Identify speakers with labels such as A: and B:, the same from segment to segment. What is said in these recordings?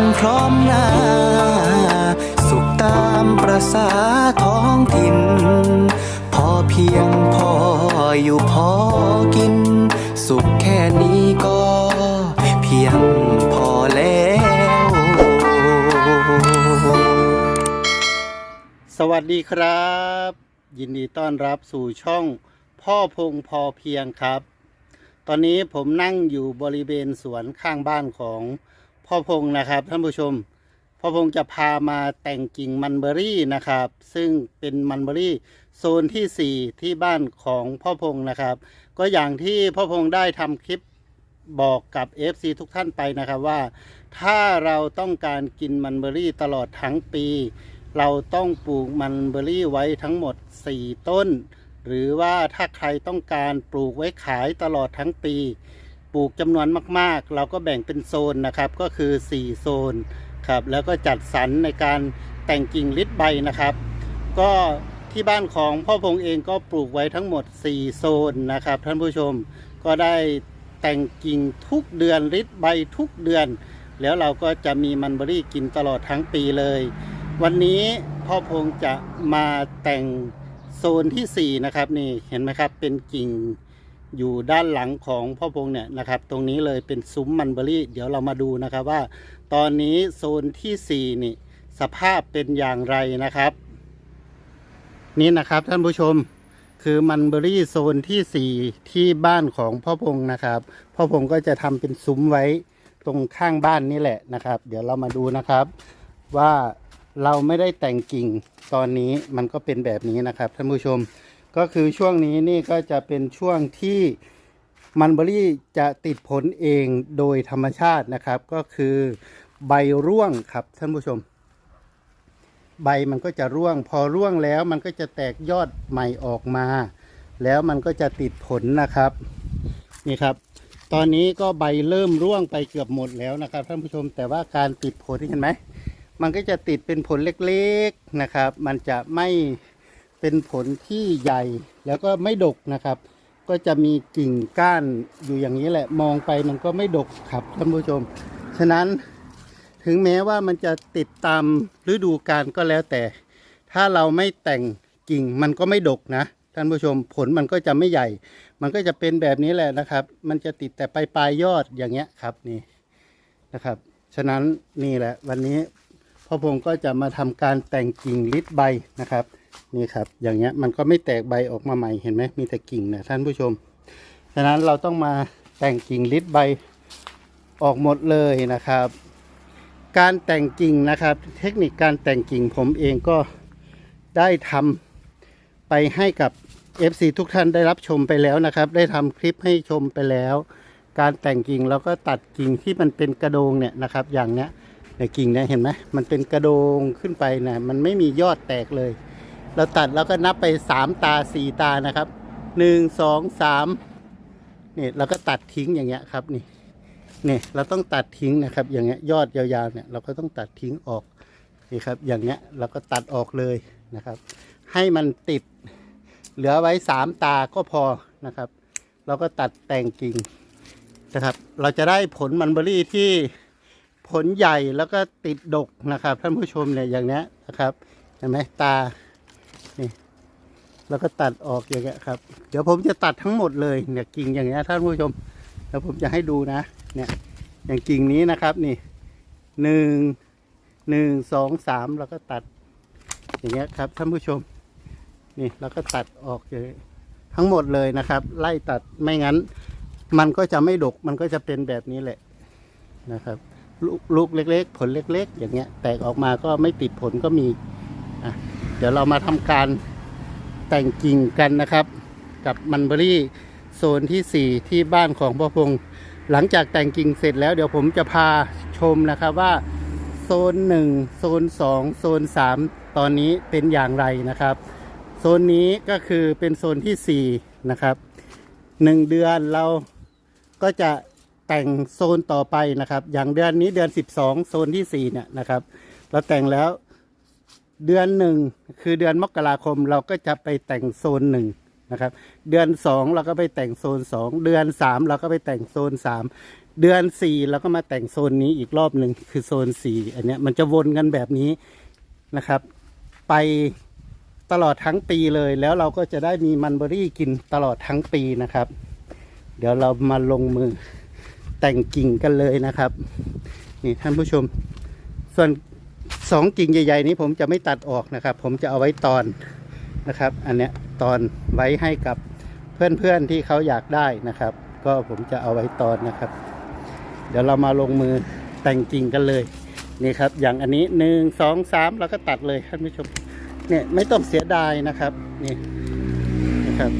A: กันพร้อมหน้า สุขตามประษาท้องถิ่น พอเพียงพออยู่พอกิน สุขแค่นี้ก็เพียงพอแล้ว
B: สวัสดีครับ ยินดีต้อนรับสู่ช่องพ่อพงพอเพียงครับ ตอนนี้ผมนั่งอยู่บริเวณสวนข้างบ้านของ พ่อพงนะครับ ท่านผู้ชมพ่อพงจะพามาแต่งกิ่งมันเบอรี่นะครับ ซึ่งเป็นมันเบอรี่โซนที่ 4 ที่บ้านของพ่อพงนะครับ ก็อย่างที่พ่อพงได้ทำคลิปบอกกับ FC ทุกท่านไปนะครับว่า ถ้าเราต้องการกินมันเบอรี่ตลอดทั้งปี เราต้องปลูกมันเบอรี่ไว้ทั้งหมด 4 ต้น หรือว่าถ้าใครต้องการปลูกไว้ขายตลอดทั้งปี ปลูกจำนวนมากๆ เราก็แบ่งเป็นโซนนะครับก็คือ 4 โซนครับแล้วก็จัดสรรในการแต่งกิ่งลิดใบนะครับ ก็ที่บ้านของพ่อพงเองก็ปลูกไว้ทั้งหมด 4 โซนนะครับ ท่านผู้ชมก็ได้แต่งกิ่งทุกเดือนริดใบทุกเดือน แล้วเราก็จะมีมันเบอรี่กินตลอดทั้งปีเลย วันนี้พ่อพงจะมาแต่งโซนที่ 4 นะครับนี่เห็นไหมครับเป็นกิ่ง อยู่ด้านหลังของพ่อพงเนี่ยนะครับ ตรงนี้เลยเป็นซุ้มมันเบอรี่ เดี๋ยวเรามาดูนะครับว่า ตอนนี้โซนทีสี่4นี่สภาพเป็นอย่างไรนะครับ นี่นะครับท่านผู้ชมคือมันเบอรี่โซนที่ 4 ที่บ้านของพ่อพงนะครับ พ่อพงก็จะทำเป็นซุ้มไว้ตรงข้างบ้านนี่แหละนะครับ เดี๋ยวเรามาดูนะครับ ว่าเราไม่ได้แต่งกิ่งตอนนี้มันก็เป็นแบบนี้นะครับท่านผู้ชม ก็คือช่วงนี้นี่ก็จะเป็นช่วงที่มันเบอรี่จะติดผลเองโดยธรรมชาตินะครับ ก็คือใบร่วงครับท่านผู้ชม ใบมันก็จะร่วง พอร่วงแล้วมันก็จะแตกยอดใหม่ออกมา แล้วมันก็จะติดผลนะครับนี่ครับ ตอนนี้ก็ใบเริ่มร่วงไปเกือบหมดแล้วนะครับท่านผู้ชมแต่ว่าการติดผลเห็นไหมมันก็จะติดเป็นผลเล็กๆนะครับ มันจะไม่ เป็นผลที่ใหญ่แล้วก็ไม่ดกนะครับ ก็จะมีกิ่งก้านอยู่อย่างนี้แหละมองไปมันก็ไม่ดกครับท่านผู้ชม ฉะนั้นถึงแม้ว่ามันจะติดตามฤดูกาลก็แล้วแต่ ถ้าเราไม่แต่งกิ่งมันก็ไม่ดกนะท่านผู้ชมผลมันก็จะไม่ใหญ่ มันก็จะเป็นแบบนี้แหละนะครับ มันจะติดแต่ปลายปลายยอดอย่างเงี้ยครับนี่นะครับ ฉะนั้นนี่แหละวันนี้พ่อพงก็จะมาทำการแต่งกิ่งลิดใบนะครับ นี่ครับ อย่างเงี้ยมันก็ไม่แตกใบออกมาใหม่เห็นไหมมีแต่กิ่งนะท่านผู้ชมฉะนั้นเราต้องมาแต่งกิ่งลิดใบออกหมดเลยนะครับ การแต่งกิ่งนะครับ เทคนิคการแต่งกิ่งผมเองก็ได้ทำไปให้กับ FC ทุกท่านได้รับชมไปแล้วนะครับ ได้ทำคลิปให้ชมไปแล้ว การแต่งกิ่งเราก็ตัดกิ่งที่มันเป็นกระโดงเนี่ยนะครับ อย่างเนี้ยในกิ่งเนี่ยเห็นไหมมันเป็นกระโดงขึ้นไปนะมันไม่มียอดแตกเลย เราตัดแล้วก็นับไปสามตาสี่ตานะครับหนึ่งสองสามนี่เราก็ตัดทิ้งอย่างเงี้ยครับนี่นี่เราต้องตัดทิ้งนะครับ อย่างเงี้ยยอดยาวๆเนี่ยเราก็ต้องตัดทิ้งออกนี่ครับ อย่างเงี้ยเราก็ตัดออกเลยนะครับ ให้มันติดเหลือไว้สามตาก็พอนะครับ เราก็ตัดแต่งกิ่งนะครับ เราจะได้ผลมันเบอรี่ที่ผลใหญ่แล้วก็ติดดกนะครับท่านผู้ชมเนี่ยอย่างเนี้ยนะครับเห็นไหมตา นี่แล้วก็ตัดออกอย่างเงี้ยครับ เดี๋ยวผมจะตัดทั้งหมดเลยเนี่ยกิ่งอย่างเงี้ยท่านผู้ชมแล้วผมจะให้ดูนะ เนี่ยอย่างกิ่งนี้นะครับนี่หนึ่งหนึ่งสองสามแล้วก็ตัด อย่างเงี้ยครับท่านผู้ชม นี่แล้วก็ตัดออกอย่างเงี้ยทั้งหมดเลยนะครับ ไล่ตัดไม่งั้น มันก็จะไม่ดกมันก็จะเป็นแบบนี้แหละนะครับลูกลูกเล็ก ๆ ผลเล็ก ๆ อย่างเงี้ย แตกออกมาก็ไม่ติดผลก็มีอะ เดี๋ยวเรามาทำการแต่งกิ่งกันนะครับ กับมันเบอรี่โซนที่ 4 ที่บ้านของพ่อพงษ์หลังจากแต่งกิ่งเสร็จแล้วเดี๋ยวผมจะพาชมนะครับว่าโซน 1 โซน 2 โซน 3 ตอนนี้เป็นอย่างไรนะครับ โซนนี้ก็คือเป็นโซนที่ 4 นะครับ 1 เดือนเราก็จะแต่งโซนต่อไปนะครับ อย่างเดือนนี้เดือน 12 โซนที่ 4 เนี่ยนะครับ เราแต่งแล้ว เดือนหนึ่งคือเดือนมกราคมเราก็จะไปแต่งโซนหนึ่งนะครับ เดือน2เราก็ไปแต่งโซน2เดือน3เราก็ไปแต่งโซน3เดือนสี่เราก็มาแต่งโซนนี้อีกรอบหนึ่งคือโซนสี่อันเนี้ยมันจะวนกันแบบนี้นะครับ ไปตลอดทั้งปีเลย แล้วเราก็จะได้มีมันเบอรี่กินตลอดทั้งปีนะครับ เดี๋ยวเรามาลงมือแต่งกิ่งกันเลยนะครับ นี่ท่านผู้ชม ส่วน สองกิ่งใหญ่ๆนี้ผมจะไม่ตัดออกนะครับ ผมจะเอาไว้ตอนนะครับ อันเนี้ยตอนไว้ให้กับเพื่อนๆที่เขาอยากได้นะครับ ก็ผมจะเอาไว้ตอนนะครับ เดี๋ยวเรามาลงมือแต่งกิ่งกันเลยนี่ครับ อย่างอันนี้หนึ่งสองสามเราก็ตัดเลยท่านผู้ชมเนี่ยไม่ต้องเสียดายนะครับนี่นะครับ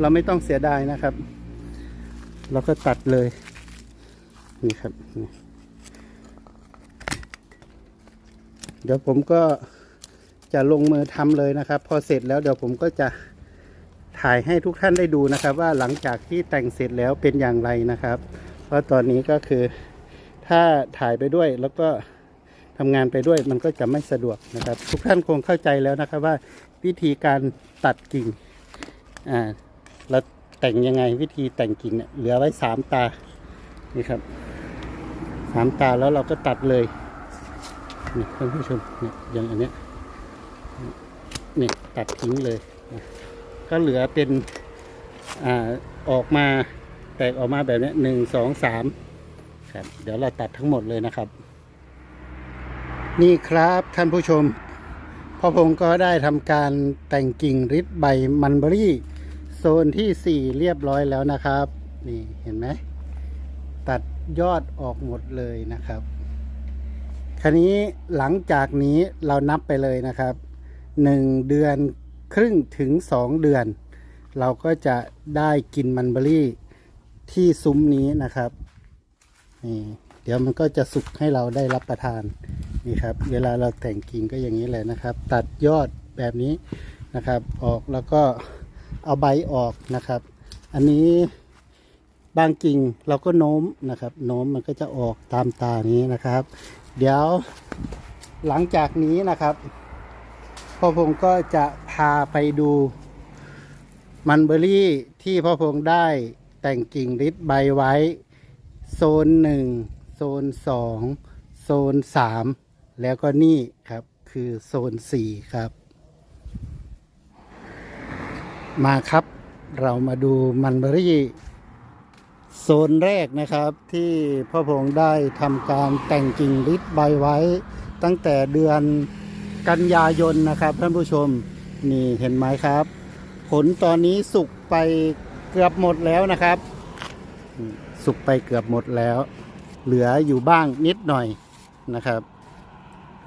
B: เราไม่ต้องเสียดายนะครับ เราก็ตัดเลยนี่ครับนี่ เดี๋ยวผมก็จะลงมือทำเลยนะครับ พอเสร็จแล้วเดี๋ยวผมก็จะถ่ายให้ทุกท่านได้ดูนะครับ ว่าหลังจากที่แต่งเสร็จแล้วเป็นอย่างไรนะครับ เพราะตอนนี้ก็คือถ้าถ่ายไปด้วยแล้วก็ทำงานไปด้วยมันก็จะไม่สะดวกนะครับ ทุกท่านคงเข้าใจแล้วนะครับว่าวิธีการตัดกิ่งอ่าเราแต่งยังไงวิธีแต่งกิ่งเนี่ยเหลือไว้สามตานี่ครับสามตาแล้วเราก็ตัดเลย นี่ท่านผู้ชมเนี่ยอย่างอันเนี้ยนี่ตัดทิ้งเลย ก็เหลือเป็นอ่าออกมาแตกออกมาแบบนี้หนึ่งสองสามครับ เดี๋ยวเราตัดทั้งหมดเลยนะครับ นี่ครับท่านผู้ชมพ่อพงก็ได้ทำการแต่งกิ่งริดใบมันเบอรี่ โซนที่4เรียบร้อยแล้วนะครับ นี่เห็นไหมตัดยอดออกหมดเลยนะครับ คันนี้หลังจากนี้เรานับไปเลยนะครับ 1 เดือนครึ่งถึง 2 เดือน เราก็จะได้กินมันเบอรี่ที่ซุ้มนี้นะครับนี่เดี๋ยวมันก็จะสุกให้เราได้รับประทานนี่ครับ เวลาเราแต่งกิ่งก็อย่างนี้เลยนะครับ ตัดยอดแบบนี้นะครับ ออกแล้วก็เอาใบออกนะครับ อันนี้ บางกิ่งเราก็โน้มนะครับ โน้มมันก็จะออกตามตานี้นะครับ เดี๋ยวหลังจากนี้นะครับพ่อพงก็จะพาไปดูมันเบอรี่ที่พ่อพงได้แต่งกิ่งริดใบไว้ โซนหนึ่งโซนสองโซนสามแล้วก็นี่ครับคือโซนสี่ครับ มาครับเรามาดูมันเบอรี่ โซนแรกนะครับที่พ่อพงได้ทำการแต่งกิ่งริดใบไว้ ตั้งแต่เดือนกันยายนนะครับท่านผู้ชมนี่เห็นไหมครับ ผลตอนนี้สุกไปเกือบหมดแล้วนะครับ สุกไปเกือบหมดแล้ว เหลืออยู่บ้างนิดหน่อยนะครับ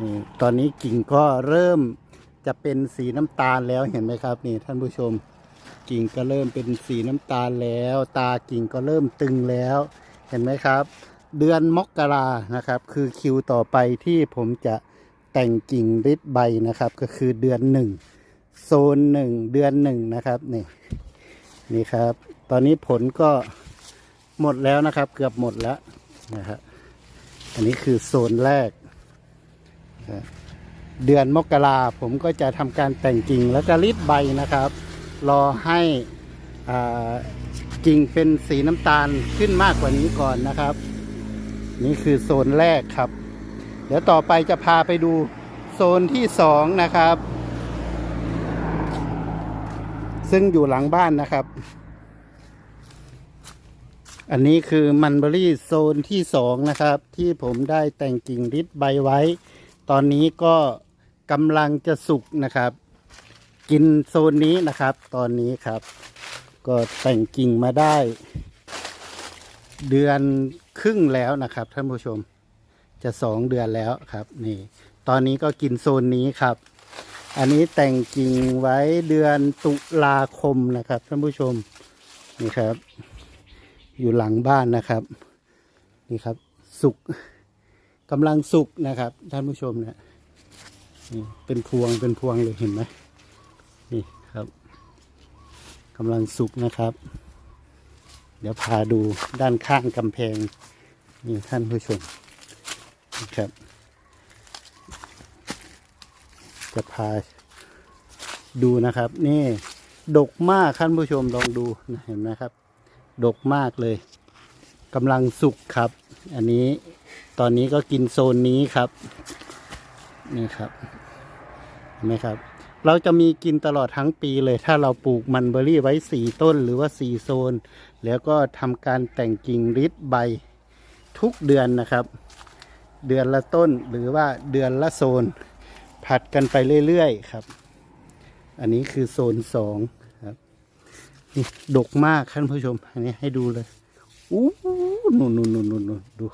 B: นี่ตอนนี้กิ่งก็เริ่มจะเป็นสีน้ำตาลแล้วเห็นไหมครับนี่ท่านผู้ชม กิ่งก็เริ่มเป็นสีน้ำตาลแล้ว ตากิ่งก็เริ่มตึงแล้ว เห็นไหมครับ เดือนมกรานะครับ คือคิวต่อไปที่ผมจะแต่งกิ่งริดใบนะครับ ก็คือเดือนหนึ่งโซนหนึ่งเดือนหนึ่งนะครับนี่นี่ครับ ตอนนี้ผลก็หมดแล้วนะครับ เกือบหมดแล้วนะครับอันนี้คือโซนแรก เดือนมกราผมก็จะทำการแต่งกิ่งแล้วก็รีดใบนะครับ รอให้กิ่งเป็นสีน้ำตาลขึ้นมากกว่านี้ก่อนนะครับ นี่คือโซนแรกครับ เดี๋ยวต่อไปจะพาไปดูโซนที่สองนะครับ ซึ่งอยู่หลังบ้านนะครับ อันนี้คือมันเบอรี่โซนที่สองนะครับ ที่ผมได้แต่งกิ่งริดใบไว้ ตอนนี้ก็กำลังจะสุกนะครับ กินโซนนี้นะครับ ตอนนี้ครับ ก็แต่งกิ่งมาได้ เดือนครึ่งแล้วนะครับ ท่านผู้ชมจะสองเดือนแล้วครับ นี่ ตอนนี้ก็กินโซนนี้ครับ อันนี้แต่งกิ่งไว้เดือนตุลาคมนะครับท่านผู้ชมนี่ครับ อยู่หลังบ้านนะครับ นี่ครับ สุกกำลังสุกนะครับ ท่านผู้ชมเนี่ยเป็นพวงเป็นพวงเลยเห็นไหม กำลังสุกนะครับ เดี๋ยวพาดูด้านข้างกำแพงนี่ท่านผู้ชมนะครับ จะพาดูนะครับ นี่ดกมากท่านผู้ชมลองดูนะเห็นไหมครับ ดกมากเลยกำลังสุกครับ อันนี้ตอนนี้ก็กินโซนนี้ครับ นี่ครับเห็นไหมครับ เราจะมีกินตลอดทั้งปีเลย ถ้าเราปลูกมันเบอรี่ไว้สี่ต้นหรือว่าสี่โซน แล้วก็ทำการแต่งกิ่งริดใบทุกเดือนนะครับ เดือนละต้นหรือว่าเดือนละโซน ผัดกันไปเรื่อยๆครับ อันนี้คือโซนสองครับนี่ดกมากท่านผู้ชม อันนี้ให้ดูเลยอู้นู่นนู่นนู่นนู่นนู่นดู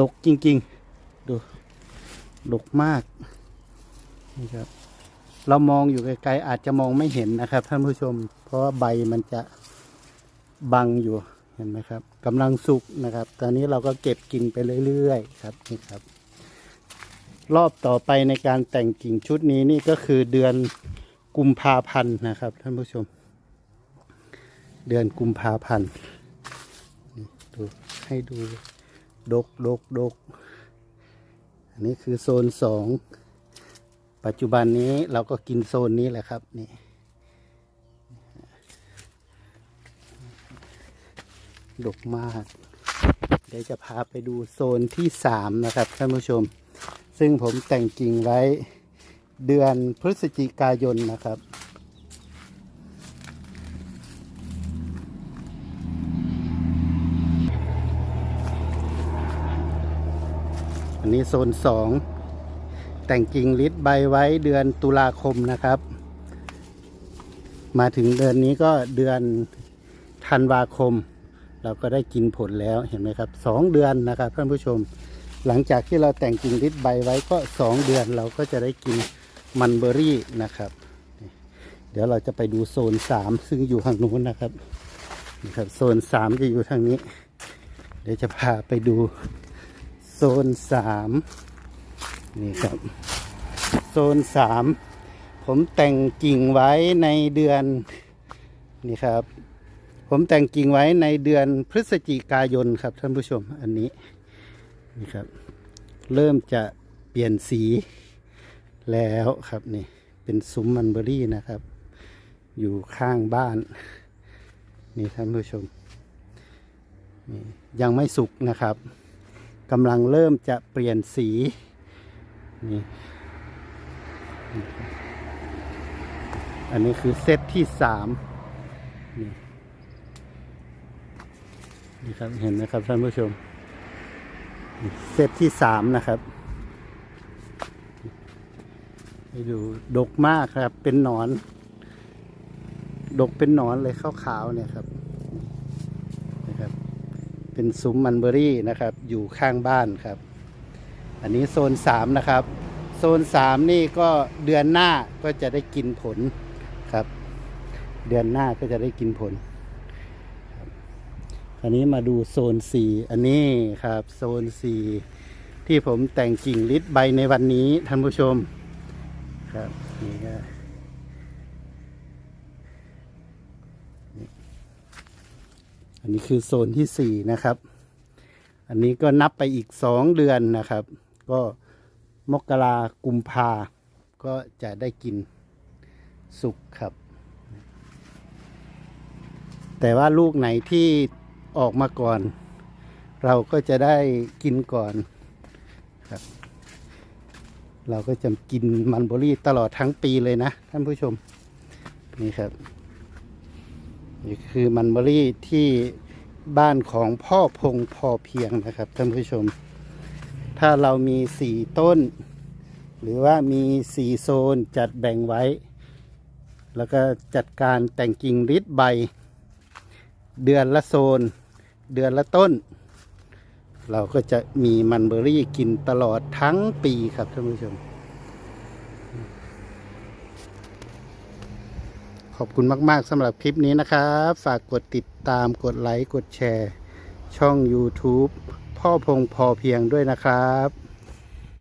B: ดกจริง ๆ ดู ดกมากนี่ครับ เรามองอยู่ไกลๆอาจจะมองไม่เห็นนะครับ ท่านผู้ชม เพราะว่าใบมันจะบังอยู่เห็นไหมครับกำลังสุกนะครับ ตอนนี้เราก็เก็บกิ่งไปเรื่อยๆครับนี่ครับ รอบต่อไปในการแต่งกิ่งชุดนี้นี่ก็คือเดือนกุมภาพันธ์นะครับ ท่านผู้ชม เดือนกุมภาพันธ์ดูให้ดูดกดกดก อันนี้คือโซนสอง ปัจจุบันนี้เราก็กินโซนนี้แหละครับนี่ดกมาก เดี๋ยวจะพาไปดูโซนที่สามนะครับท่านผู้ชม ซึ่งผมแต่งกิ่งไว้เดือนพฤศจิกายนนะครับอันนี้โซนสอง แต่งกิ่งลิดใบไว้เดือนตุลาคมนะครับ มาถึงเดือนนี้ก็เดือนธันวาคม เราก็ได้กินผลแล้วเห็นไหมครับสองเดือนนะครับท่านผู้ชม หลังจากที่เราแต่งกิ่งลิดใบไว้ก็สองเดือนเราก็จะได้กินมันเบอรี่นะครับ เดี๋ยวเราจะไปดูโซนสามซึ่งอยู่ทางนู้นนะครับนะครับโซนสามจะอยู่ทางนี้ เดี๋ยวจะพาไปดูโซนสาม นี่ครับ โซนสามผมแต่งกิ่งไว้ในเดือนนี่ครับ ผมแต่งกิ่งไว้ในเดือนพฤศจิกายนครับท่านผู้ชมอันนี้นี่ครับ เริ่มจะเปลี่ยนสีแล้วครับนี่เป็นซุ้มมันเบอรี่นะครับ อยู่ข้างบ้าน นี่ท่านผู้ชมนี่ยังไม่สุกนะครับกำลังเริ่มจะเปลี่ยนสี นี่อันนี้คือเซตที่สามนี่นี่ครับเห็นไหมครับท่านผู้ชม เซตที่สามนะครับให้ดูดกมากครับ เป็นหนอน ดกเป็นหนอนเลยขาวๆเนี่ยครับนะครับ เป็นซุ้มมันเบอรี่นะครับ อยู่ข้างบ้านครับ อันนี้โซนสามนะครับ โซนสามนี่ก็เดือนหน้าก็จะได้กินผลครับ เดือนหน้าก็จะได้กินผลอันนี้มาดูโซนสี่อันนี้ครับโซนสี่ที่ผมแต่งกิ่งลิดใบในวันนี้ท่านผู้ชมครับนี่ก็อันนี้คือโซนที่สี่นะครับ อันนี้ก็นับไปอีกสองเดือนนะครับ ก็มกรากุมภาก็จะได้กินสุกครับ แต่ว่าลูกไหนที่ออกมาก่อน เราก็จะได้กินก่อนครับ เราก็จะกินมันเบรี่ตลอดทั้งปีเลยนะ ท่านผู้ชมนี่ครับนี่คือมันเบอรี่ที่บ้านของพ่อพงพอเพียงนะครับท่านผู้ชม ถ้าเรามีสี่ต้น หรือว่ามีสี่โซนจัดแบ่งไว้ แล้วก็จัดการแต่งกิ่งริดใบ เดือนละโซน เดือนละต้น เราก็จะมีมันเบอรี่กินตลอดทั้งปีครับท่านผู้ชม ขอบคุณมาก ๆสำหรับคลิปนี้นะครับ ฝากกดติดตามกดไลค์ กดแชร์ ช่อง YouTube พ่อพงพอเพียงด้วยนะครับ